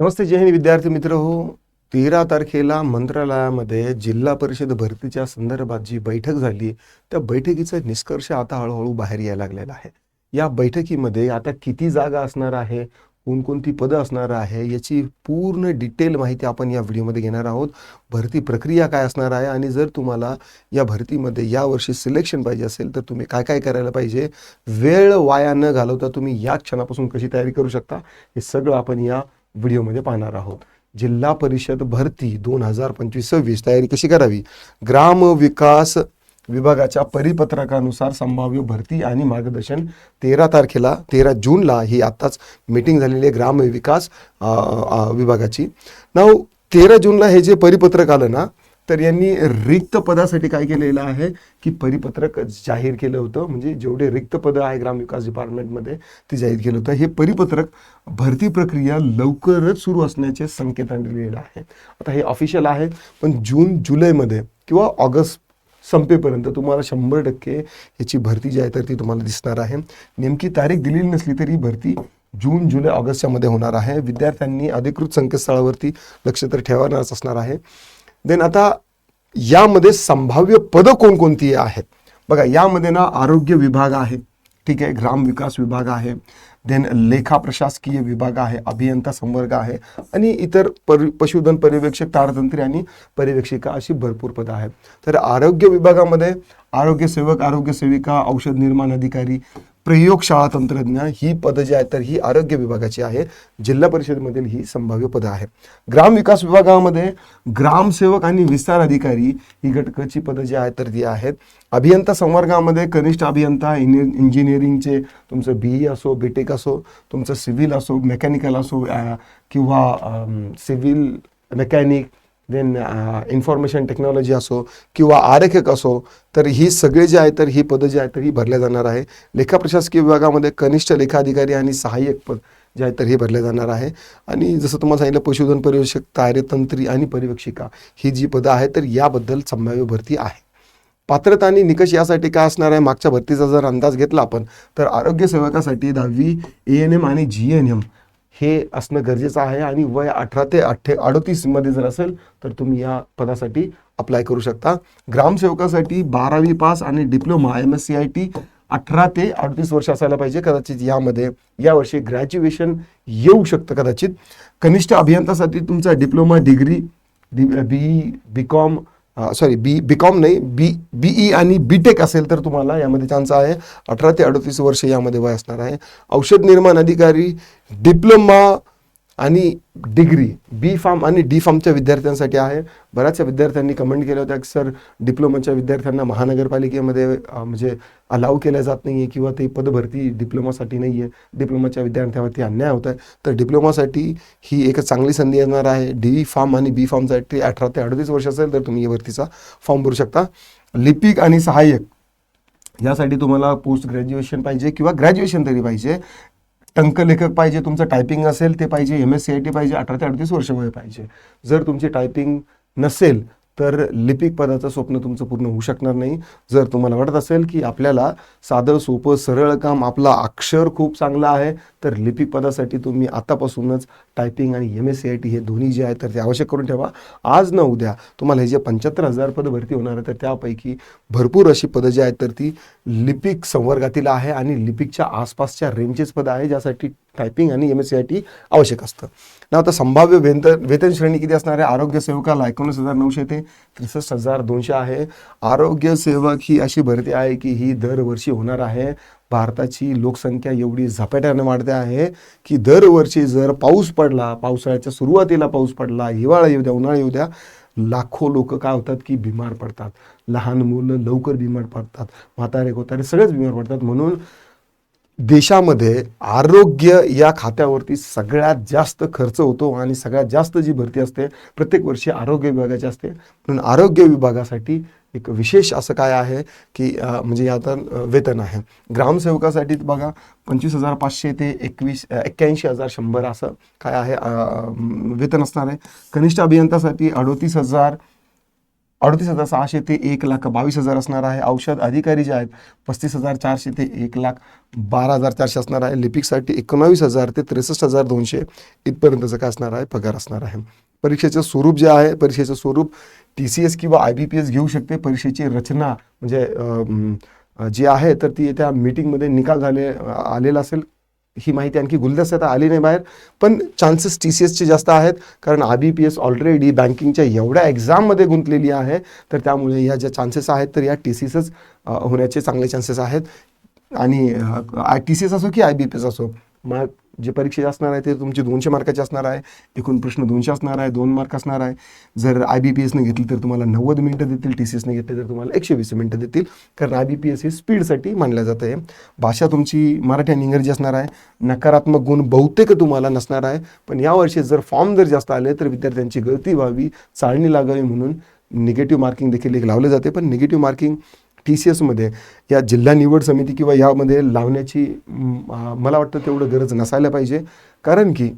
नमस्ते जय हिंद विद्यार्थी मित्र। हो तेरा तारखेला मंत्रालयामध्ये जिल्हा परिषद भरतीच्या संदर्भात जी बैठक झाली त्या बैठकीचा निष्कर्ष आता हळूहळू बाहेर यायला लागलेला आहे. या बैठकीमध्ये आता किती जागा असणार आहे कोणकोणती पदं असणार आहे याची पूर्ण डिटेल माहिती आपण या व्हिडिओमध्ये घेणार आहोत. भरती प्रक्रिया काय असणार आहे आणि जर तुम्हाला या भरतीमध्ये यावर्षी सिलेक्शन पाहिजे असेल तर तुम्ही काय काय करायला पाहिजे वेळ वाया न घालवता तुम्ही या क्षणापासून कशी तयारी करू शकता हे सगळं आपण या व्हिडिओमध्ये पाहणार आहोत. जिल्हा परिषद भरती दोन हजार पंचवीस सव्वीस तयारी कशी करावी? ग्राम विकास विभागाच्या परिपत्रकानुसार संभाव्य भरती आणि मार्गदर्शन तेरा तारखेला तेरा जूनला ही आत्ताच मीटिंग झालेली आहे ग्राम विकास विभागाची. नाव तेरा जूनला हे जे परिपत्रक आलं ना तर यांनी रिक्त पदासाठी काय केलेलं आहे की परिपत्रक जाहीर केलं होतं. म्हणजे जेवढे रिक्त पदं आहे ग्रामविकास डिपार्टमेंटमध्ये ते जाहीर केलं होतं. हे परिपत्रक भरती प्रक्रिया लवकरच सुरू असण्याचे संकेत दिलेले आहे आता हे ऑफिशियल आहे पण जून जुलैमध्ये किंवा ऑगस्ट संपेपर्यंत तुम्हाला शंभर टक्के याची भरती जी आहे तर ती तुम्हाला दिसणार आहे. नेमकी तारीख दिलेली नसली तरी भरती जून जुलै ऑगस्टच्या मध्ये होणार आहे. विद्यार्थ्यांनी अधिकृत संकेतस्थळावरती लक्ष तर ठेवणारच असणार आहे. देन आता यामध्ये संभाव्य पदं कोणकोणती आहेत? बघा यामध्ये ना आरोग्य विभाग आहे ठीक आहे ग्राम विकास विभाग आहे देन लेखा प्रशासकीय विभाग आहे अभियंता संवर्ग आहे आणि इतर पर पशुधन पर्यवेक्षक तारतंत्री आणि पर्यवेक्षिका अशी भरपूर पदं आहेत. तर आरोग्य विभागामध्ये आरोग्य सेवक आरोग्य सेविका औषध निर्माण अधिकारी प्रयोगशाळा तंत्रज्ञ ही पदं जी आहेत तर ही आरोग्य विभागाची आहे. जिल्हा परिषदेमधील ही संभाव्य पदं आहे ग्राम विकास विभागामध्ये ग्रामसेवक आणि विस्तार अधिकारी ही घटकाची पदं जी आहेत तर ती आहेत. अभियंता संवर्गामध्ये कनिष्ठ अभियंता इंजि इंजिनिअरिंगचे तुमचं बी ई असो बीटेक असो तुमचं सिव्हिल असो मेकॅनिकल असो किंवा civil mechanic then information technology असो किंवा आरेखक असो तर ही सगळे जे आहे तर ही पदं जी आहेत तर ही भरल्या जाणार आहे. लेखा प्रशासकीय विभागामध्ये कनिष्ठ लेखाधिकारी आणि सहाय्यक पद जे आहे तर हे भरले जाणार आहे. आणि जसं तुम्हाला सांगितलं पशुधन पर्यवेक्षक कार्यतंत्री आणि पर्यवेक्षिका ही जी पदं आहेत तर याबद्दल संभाव्य भरती आहे. पात्रता आणि निकष यासाठी काय असणार आहे? मागच्या भरतीचा जर अंदाज घेतला आपण तर आरोग्य सेवकासाठी दहावी ए एन एम आणि जी एन एम हे असणं गरजेचं आहे आणि वय अठरा ते अठ्ठे अडतीसमध्ये जर असेल तर तुम्ही या पदासाठी अप्लाय करू शकता. ग्रामसेवकासाठी बारावी पास आणि diploma M S C I T अठरा ते अडतीस वर्ष असायला पाहिजे कदाचित यामध्ये. यावर्षी ग्रॅज्युएशन येऊ शकतं कदाचित. कनिष्ठ अभियंतासाठी तुमचा diploma degree B B com sorry B B com नाही बी बीई आणि बी टेक असेल तर तुम्हाला यामध्ये चान्स आहे. अठरा ते अडतीस वर्ष यामध्ये वय असणार आहे. औषध निर्माण अधिकारी डिप्लोमा आणि डिग्री बी फार्म आणि डी फार्मच्या विद्यार्थ्यांसाठी आहे. बऱ्याचशा विद्यार्थ्यांनी कमेंट केलं होतं की सर डिप्लोमाच्या विद्यार्थ्यांना महानगरपालिकेमध्ये म्हणजे अलाव केल्या जात नाही आहे किंवा ते पदभरती डिप्लोमासाठी नाही आहे डिप्लोमाच्या विद्यार्थ्यांवरती अन्याय होत आहे. तर डिप्लोमासाठी ही एक चांगली संधी येणार आहे. डी फार्म आणि बी फार्मसाठी अठरा ते अडतीस वर्ष असेल तर तुम्ही या भरतीचा फॉर्म भरू शकता. लिपिक आणि सहाय्यक यासाठी तुम्हाला पोस्ट ग्रॅज्युएशन पाहिजे किंवा ग्रॅज्युएशन तरी पाहिजे. टंकलेखक पाहिजे तुमचं टायपिंग असेल ते पाहिजे M S C I T पाहिजे अठरा ते अडतीस वर्ष वय पाहिजे. जर तुमची टायपिंग नसेल तर लिपिक पदाचं स्वप्न तुमचं पूर्ण होऊ शकणार नाही. जर तुम्हाला वाटत असेल की आपल्याला साधं सोपं सरळ काम आपला अक्षर खूप चांगला आहे तर लिपिक पदासाठी तुम्ही आतापासूनच टायपिंग आणि M S C I T हे दोन्ही जे आहेत तर ते आवश्यक करून ठेवा. आज न उद्या तुम्हाला हे जे पंच्याहत्तर हजार पदं भरती होणार आहे तर त्यापैकी भरपूर अशी पदं जी आहेत तर ती लिपिक संवर्गातील आहे आणि लिपिकच्या आसपासच्या रेंजेस पदं आहे ज्यासाठी टायपिंग आणि M S C I T आवश्यक असतं. ना आता संभाव्य वेतन वेतन श्रेणी किती असणार आहे? आरोग्य सेवकाला एकोणीस हजार नऊशे ते त्रेसष्ट हजार दोनशे आहे. आरोग्य सेवक ही अशी भरती आहे की ही दरवर्षी होणार आहे. भारताची लोकसंख्या एवढी झपाट्याने वाढते आहे की दरवर्षी जर पाऊस पडला पावसाळ्याच्या सुरुवातीला पाऊस पडला हिवाळा येऊ द्या उन्हाळा येऊ द्या लाखो लोक काय होतात की बिमार पडतात. लहान मुलं लवकर बिमार पडतात. म्हातारे कोतारे सगळेच बिमार पडतात. म्हणून देशामध्ये आरोग्य या खात्यावरती सगळ्यात जास्त खर्च होतो आणि सगळ्यात जास्त जी भरती असते प्रत्येक वर्षी आरोग्य विभागाची असते. म्हणून आरोग्य विभागासाठी एक विशेष असं काय आहे की म्हणजे आता वेतन आहे. ग्रामसेवकासाठी बघा पंचवीस हजार पाचशे ते एकवीस एक्क्याऐंशी हजार शंभर असं काय आहे वेतन असणार आहे. कनिष्ठ अभियंतासाठी अडोतीस हजार अडतीस हजार सहाशे ते एक लाख बावीस हजार असणार आहे. औषध अधिकारी जे आहेत पस्तीस हजार चारशे ते एक लाख बारा हजार चारशे असणार आहे. लिपिकसाठी एकोणावीस हजार ते त्रेसष्ट हजार दोनशे इथपर्यंतचं काय असणार आहे? पगार असणार आहे. परीक्षेचं स्वरूप जे आहे परीक्षेचं स्वरूप टी सी एस किंवा आय बी पी एस घेऊ शकते. परीक्षेची रचना म्हणजे जी आहे तर ती त्या मीटिंगमध्ये निकाल झाले आलेला असेल. ही माहिती आणखी गुलदस्त्यात आली नाही बाहेर. पण चान्सेस टी सी एसचे जास्त आहेत कारण I B P S already बँकिंगच्या एवढ्या एक्झाममध्ये गुंतलेली आहे. तर त्यामुळे या ज्या चान्सेस आहेत तर या टी सी एसच होण्याचे चांगले चान्सेस आहेत. आणि टी सी एस असो की आय बी पी एस असो मार्क जे परीक्षे असणार आहे ते तुमचे दोनशे मार्काचे असणार आहे. एकूण प्रश्न दोनशे असणार आहे दोन मार्क असणार आहे. जर आय बी पी एसने घेतली तर तुम्हाला नव्वद मिनटं देतील टी सी एसने घेतली तर तुम्हाला एकशे वीस मिनटं देतील. कारण आय बी पी एस ही स्पीडसाठी मानलं जातं आहे. भाषा तुमची मराठी आणि इंग्रजी असणार आहे. नकारात्मक गुण बहुतेक तुम्हाला नसणार आहे. पण यावर्षी जर फॉर्म जर जास्त आले तर विद्यार्थ्यांची गळती व्हावी चाळणी लागावी म्हणून निगेटिव्ह मार्किंग देखील एक लावले जाते. पण निगेटिव्ह मार्किंग टी सी एसमध्ये या जिल्हा निवड समिती किंवा यामध्ये लावण्याची मला वाटतं तेवढं गरज नसायला पाहिजे. कारण की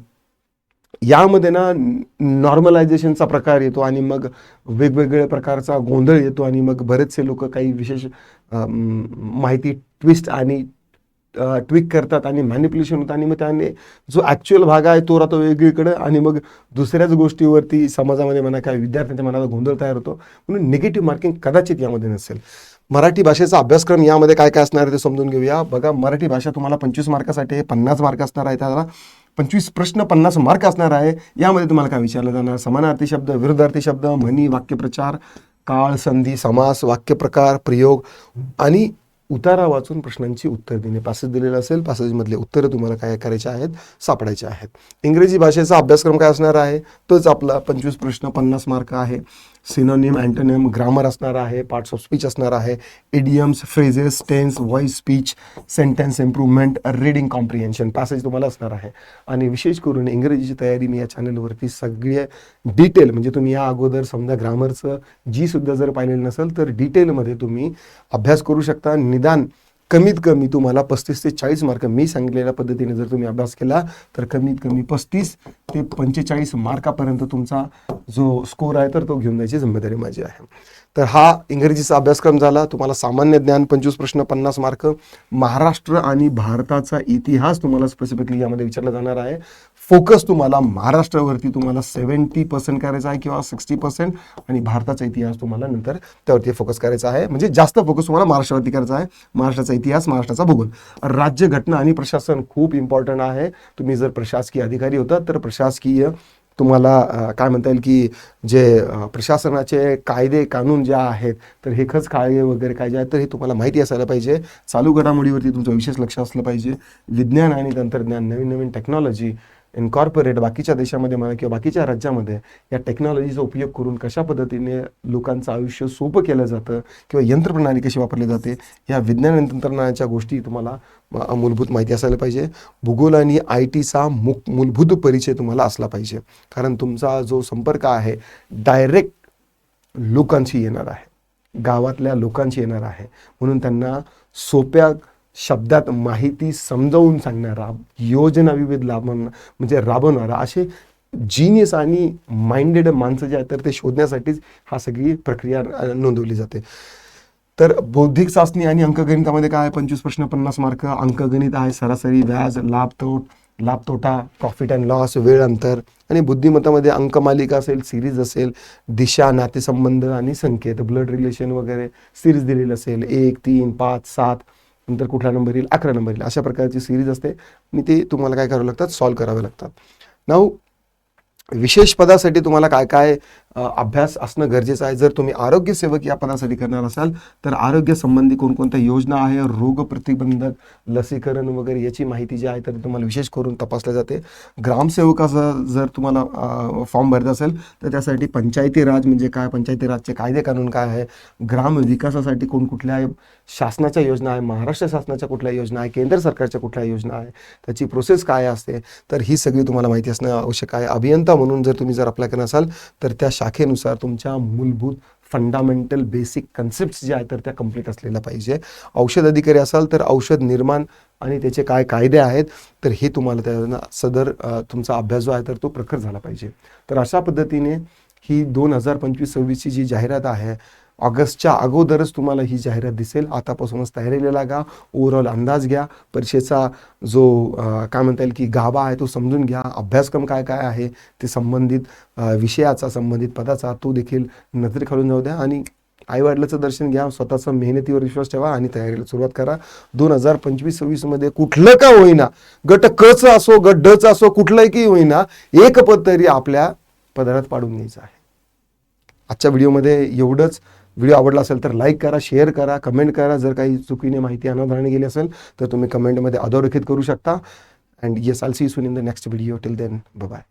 यामध्ये ना नॉर्मलायझेशनचा प्रकार येतो आणि मग वेगवेगळ्या प्रकारचा गोंधळ येतो आणि मग बरेचसे लोक काही विशेष माहिती ट्विस्ट आणि ट्विक करतात आणि मॅनिप्युलेशन होतं आणि मग त्याने जो ॲक्च्युअल भाग आहे तो राहतो वेगळीकडे आणि मग दुसऱ्याच गोष्टीवरती समाजामध्ये म्हणा काय विद्यार्थ्यांच्या मनाला गोंधळ तयार होतो. म्हणून निगेटिव्ह मार्किंग कदाचित यामध्ये नसेल. मराठी भाषेचा अभ्यासक्रम यामध्ये काय काय असणार आहे ते समजून घेऊया. बघा मराठी भाषा तुम्हाला पंचवीस मार्कासाठी आहे, पन्नास मार्क असणार आहे त्याला पंचवीस प्रश्न पन्नास मार्क असणार आहे. यामध्ये तुम्हाला काय विचारलं जाणार? समानार्थी शब्द विरुद्धार्थी शब्द म्हणी वाक्यप्रचार काळ संधी समास वाक्यप्रकार प्रयोग आणि उतारा वाचून प्रश्नांची उत्तर देणे. पॅसेज दिलेलं असेल पॅसेजमधले उत्तरं तुम्हाला काय करायचे आहेत? सापडायचे आहेत. इंग्रजी भाषेचा अभ्यासक्रम काय असणार आहे? तोच आपला पंचवीस प्रश्न पन्नास मार्क आहे. सिनोनिम अँटोनिम ग्रामर असणार आहे पार्ट्स ऑफ स्पीच असणार आहे idioms phrases tense voice speech sentence improvement reading comprehension passage तुम्हाला असणार आहे. आणि विशेष करून इंग्रजीची तयारी मी या चॅनलवरती सगळे डिटेल म्हणजे तुम्ही या अगोदर समजा ग्रामरचं जी सुद्धा जर पाहिलेलं नसेल तर डिटेलमध्ये तुम्ही अभ्यास करू शकता. निदान कमीत कमी तुम्हाला पस्तीस ते चाळीस मार्क मी सांगितलेल्या पद्धतीने जर तुम्ही अभ्यास केला तर कमीत कमी पस्तीस ते पंचेचाळीस मार्कापर्यंत तुमचा जो स्कोर आहे तर तो घेऊन जायची जिम्मेदारी माझी आहे. तर हा इंग्रजीचा अभ्यासक्रम झाला. तुम्हाला सामान्य ज्ञान पंचवीस प्रश्न पन्नास मार्क. महाराष्ट्र आणि भारताचा इतिहास तुम्हाला स्पेसिफिकली यामध्ये विचारला जाणार आहे. फोकस तुम्हाला महाराष्ट्रावरती तुम्हाला सेवन्टी पर्सेंट करायचा आहे किंवा सिक्स्टी पर्सेंट आणि भारताचा इतिहास तुम्हाला नंतर त्यावरती फोकस करायचा आहे. म्हणजे जास्त फोकस तुम्हाला महाराष्ट्रावरती करायचा आहे. महाराष्ट्राचा इतिहास महाराष्ट्राचा भूगोल. राज्य घटना आणि प्रशासन खूप इम्पॉर्टंट आहे. तुम्ही जर प्रशासकीय अधिकारी होता तर प्रशासकीय तुम्हाला काय म्हणता येईल की जे प्रशासनाचे कायदे कानून जे आहेत तर हे खच कायदे वगैरे काय जे आहेत तर हे तुम्हाला माहिती असायला पाहिजे. चालू घडामोडीवरती तुमचं विशेष लक्ष असलं पाहिजे. विज्ञान आणि तंत्रज्ञान नवीन नवीन टेक्नॉलॉजी इनकॉर्पोरेट बाकीच्या देशामध्ये म्हणा किंवा बाकीच्या राज्यामध्ये या टेक्नॉलॉजीचा उपयोग करून कशा पद्धतीने लोकांचं आयुष्य सोपं केलं जातं किंवा यंत्रप्रणाली कशी वापरली जाते या विज्ञान आणि तंत्रज्ञानाच्या गोष्टी तुम्हाला मूलभूत माहिती असायला पाहिजे. भूगोल आणि आय टीचा मुक मूलभूत परिचय तुम्हाला असला पाहिजे. कारण तुमचा जो संपर्क आहे डायरेक्ट लोकांशी येणार आहे. गावातल्या लोकांशी येणार आहे. म्हणून त्यांना सोप्या शब्दात माहिती समजावून सांगणारा योजना विविध लाभ म्हणजे राबवणारा असे जिनियस आणि माइंडेड माणसं जे आहेत तर ते शोधण्यासाठीच हा सगळी प्रक्रिया नोंदवली जाते. तर बौद्धिक चाचणी आणि अंकगणितामध्ये काय आहे? पंचवीस प्रश्न पन्नास मार्क अंकगणित आहे सरासरी व्याज लाभ तोट लाभ तोटा प्रॉफिट अँड लॉस वेळ अंतर आणि बुद्धिमत्तामध्ये अंकमालिका असेल सिरीज असेल दिशा नातेसंबंध आणि संकेत ब्लड रिलेशन वगैरे सिरीज दिलेली असेल एक तीन पाच सात नंतर कुठला नंबर येईल अकरा नंबर येईल अशा प्रकारची सिरीज असते. आणि ते तुम्हाला काय करावं लागतात सॉल्व करावे लागतात. नाऊ विशेष पदासाठी तुम्हाला काय काय अभ्यास असणं गरजेचं आहे. जर तुम्ही आरोग्य सेवक या पदासाठी करणार असाल तर आरोग्य संबंधी कोणकोणत्या योजना आहे? रोग प्रतिबंधक लसीकरण वगैरे याची माहिती जी आहे तर तुम्हाला विशेष करून तपासल्या जाते. ग्रामसेवकाचा जर तुम्हाला फॉर्म भरायचा असेल तर त्यासाठी पंचायती राज म्हणजे काय? पंचायती राजचे कायदे कानून काय आहे? ग्राम विकासासाठी कोण कुठल्या शासनाच्या योजना आहे? महाराष्ट्र शासनाच्या कुठल्या योजना आहे? केंद्र सरकारच्या कुठल्या योजना आहे? त्याची प्रोसेस काय असते? तर ही सगळी तुम्हाला माहिती असणं आवश्यक आहे. अभियंता म्हणून जर तुम्ही जर अप्लाय करणार असाल तर त्या शाखेनुसार तुमच्या मूलभूत फंडामेंटल बेसिक कन्सेप्ट जे आहेत तर त्या कंप्लीट असलेल्या पाहिजे. औषध अधिकारी असाल तर औषध निर्माण आणि त्याचे काय कायदे आहेत तर हे तुम्हाला त्या सदर तुमचा अभ्यास जो आहे तर तो प्रखर झाला पाहिजे. तर अशा पद्धतीने ही दोन हजार पंचवीस सव्वीसची जी जाहिरात आहे ऑगस्टच्या अगोदरच तुम्हाला ही जाहिरात दिसेल. आतापासूनच तयारीला लागा. ओव्हरऑल अंदाज घ्या. परीक्षेचा जो काय म्हणता येईल की गाभा आहे तो समजून घ्या. अभ्यासक्रम काय काय आहे ते संबंधित विषयाचा संबंधित पदाचा तो देखील नजरे खालून जाऊ द्या. आणि आईवडिलाचं दर्शन घ्या. स्वतःचा मेहनतीवर विश्वास ठेवा आणि तयारीला सुरुवात करा. दोन हजार पंचवीस सव्वीसमध्ये कुठलं का होईना गट कचं असो गट डच असो कुठलंही की होईना एक पद तरी आपल्या पदरात पाडून घ्यायचं आहे. आजच्या व्हिडिओमध्ये एवढंच. व्हिडिओ आवडला असेल तर लाईक करा शेअर करा कमेंट करा. जर काही चुकीने माहिती अनावधानाने गेली असेल तर तुम्ही कमेंटमध्ये अधोरेखित करू शकता. And yes I'll see soon in the next video till then bye